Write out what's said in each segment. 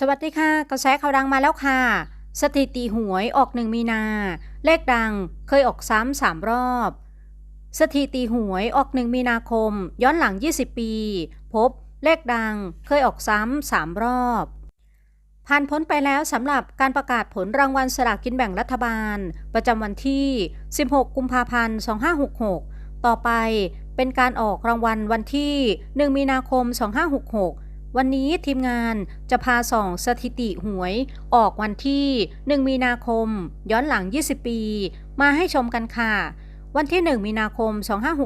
สวัสดีค่ะ กระแสข่าวดังมาแล้วค่ะ สถิติหวยออกหนึ่งมีนา เลขดังเคยออกซ้ำสามรอบ สถิติหวยออกหนึ่งมีนาคม ย้อนหลัง 20 ปี พบเลขดังเคยออกซ้ำสามรอบ ผ่านพ้นไปแล้วสำหรับการประกาศผลรางวัลสลากกินแบ่งรัฐบาล ประจำวันที่ 16 กุมภาพันธ์ 2566 ต่อไปเป็นการออกรางวัลวันที่ 1 มีนาคม 2566 วันนี้ทีมงานจะพาส่องสถิติหวยออกวันที่ 1 มีนาคม ย้อนหลัง 20 ปี มาให้ชมกันค่ะ วันที่ 1 มีนาคม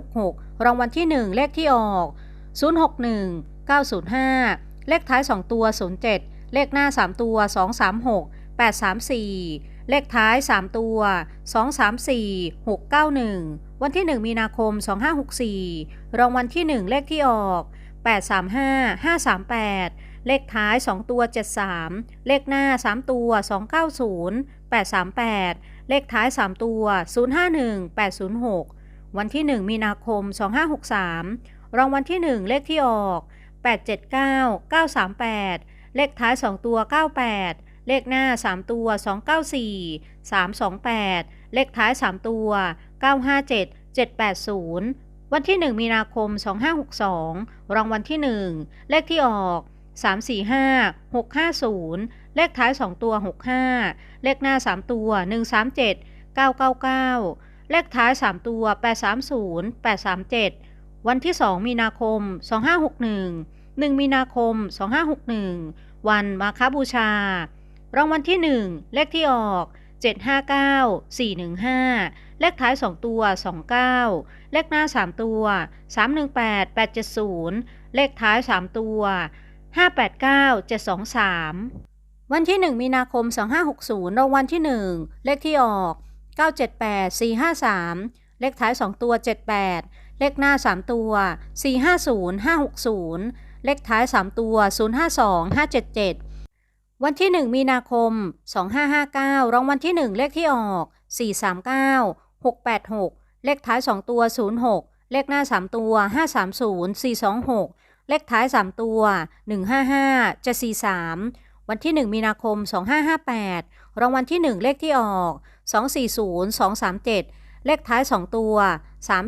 2566 รางวัลที่ 1 เลขที่ออก 061 905 เลขท้าย 2 ตัว 07 เลขหน้า 3 ตัว 236 834 เลขท้าย 3 ตัว 234 691 วันที่ 1 มีนาคม 2564 รางวัลที่ 1 เลขที่ออก 835 538 เลขท้าย 2 ตัว 73 เลขหน้า 3 ตัว 290 838 เลขท้าย 3 ตัว 051 806 วันที่ 1 มีนาคม 2563 รางวัลที่ 1 เลขที่ออก 879 938 เลขท้าย 2 ตัว 98 เลขหน้า 3 ตัว 294 328 เลขท้าย 3 ตัว 957 780 วันที่ 1 มีนาคม 2562 รางวัลที่ 1 เลขที่ออก 345 650 เลขท้าย 2 ตัว 65 เลขหน้า 3 ตัว 137 999 เลขท้าย 3 ตัว 830 837 วันที่ 2 มีนาคม 2561 1 มีนาคม 2561 วันมาคบูชา รางวัลที่ 1 เลขที่ออก 759 415 เลขท้าย 2 ตัว 29 เลขหน้า 3 ตัว 318 870 เลขท้าย 3 ตัว 589 723 วันที่ 1 มีนาคม 2560รางวัลที่ 1 เลขที่ออก 978 453 เลขท้าย 2 ตัว 78 เลขหน้า 3 ตัว 450 560 เลขท้าย 3 ตัว 052 577วันที่ 1 มีนาคม 2559 รางวัลที่ 1 เลขที่ออก 439 686 เลขท้าย 2 ตัว 06 เลขหน้า 3 ตัว 530 426 เลขท้าย 3 ตัว 155 743 วันที่ 1 มีนาคม 2558 รางวัลที่ 1 เลขที่ออก 240 237 เลขท้าย 2 ตัว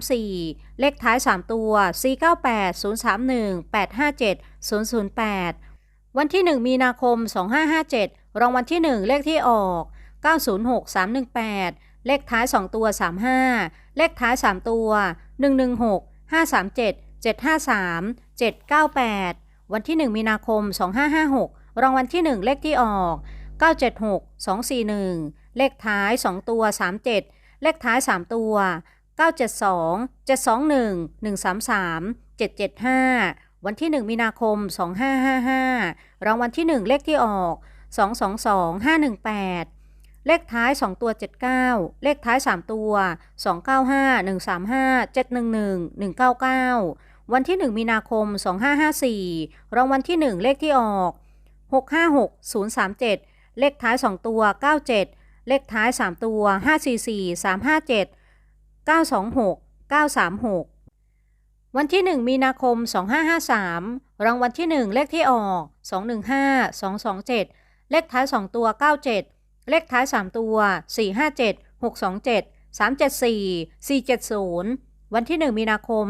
34 เลขท้าย 3 ตัว 498 031 857 008วันที่ 1 มีนาคม 2557 รางวัลที่ 1 เลขที่ออก 906 318 เลขท้าย 2 ตัว 35 เลขท้าย 3 ตัว 116 537 753 798 วันที่ 1 มีนาคม 2556 รางวัลที่ 1 เลขที่ออก 976 241 เลขท้าย 2 ตัว 37 เลขท้าย 3 ตัว 972 721 133 775 วันที่ 1 มีนาคม 2555 รางวัลที่ 1 เลขที่ออก 222 518 เลขท้าย 2 ตัว 79 เลขท้าย 3 ตัว 295 135 711 199 วันที่ 1 มีนาคม 2554 รางวัลที่ 1 เลขที่ออก 656 037 เลขท้าย 2 ตัว 97 เลขท้าย 3 ตัว 544 357 926 936 วันที่ 1 มีนาคม 2553 รางวัลที่ 1 เลขที่ออก 215 227 เลขท้าย 2 ตัว 97 เลขท้าย 3 ตัว 457 627 374 470 วันที่ 1 มีนาคม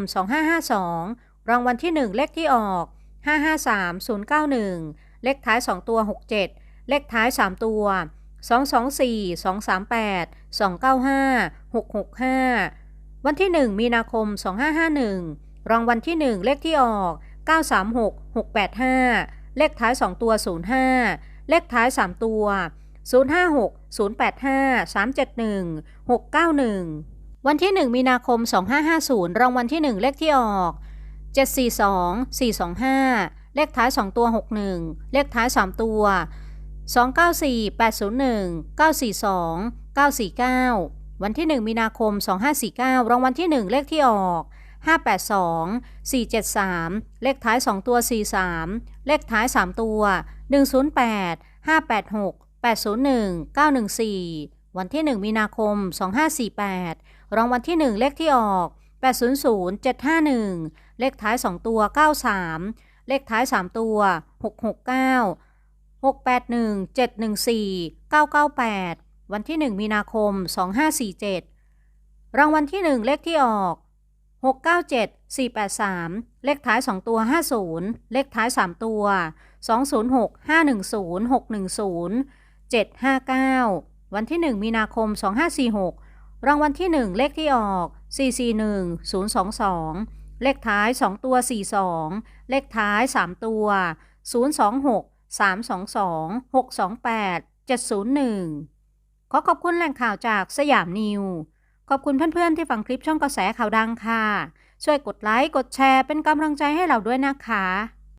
2552 รางวัลที่ 1 เลขที่ออก 553 091 เลขท้าย 2 ตัว 67 เลขท้าย 3 ตัว 224 238 295 665 วันที่ 1 มีนาคม 2551 รางวัลที่ 1 เลขที่ออก 936 685 เลขท้าย 2 ตัว 05 เลขท้าย 3 ตัว 056 085 371 691 วันที่ 1 มีนาคม 2550 รางวัลที่ 1 เลขที่ออก 742 425 เลขท้าย 2 ตัว 61 เลขท้าย 3 ตัว 294 801 942 949 วันที่ 1 มีนาคม 2549 รางวัลที่ 1 เลขที่ออก 582 473 เลขท้าย 2 ตัว 43 เลขท้าย 3 ตัว 108 586 801 914 วันที่ 1 มีนาคม 2548 รางวัลที่ 1 เลขที่ออก 800 751 เลขท้าย 2 ตัว 93 เลขท้าย 3 ตัว 669 681 714 998 วันที่ 1 มีนาคม 2547 รางวัลที่ 1 เลขที่ออก 697 483 เลขท้าย 2 ตัว 50 เลขท้าย 3 ตัว 206 510 610 759 วันที่ 1 มีนาคม 2546 รางวัลที่ 1 เลขที่ออก 441 022 เลขท้าย 2 ตัว 42 เลขท้าย 3 ตัว 026 322 628 701 ขอขอบคุณแหล่งข่าวจากสยามนิว ขอบคุณเพื่อนๆที่ฟังคลิปช่องกระแสข่าวดังค่ะ ช่วยกดไลค์ กดแชร์เป็นกำลังใจให้เราด้วยนะคะ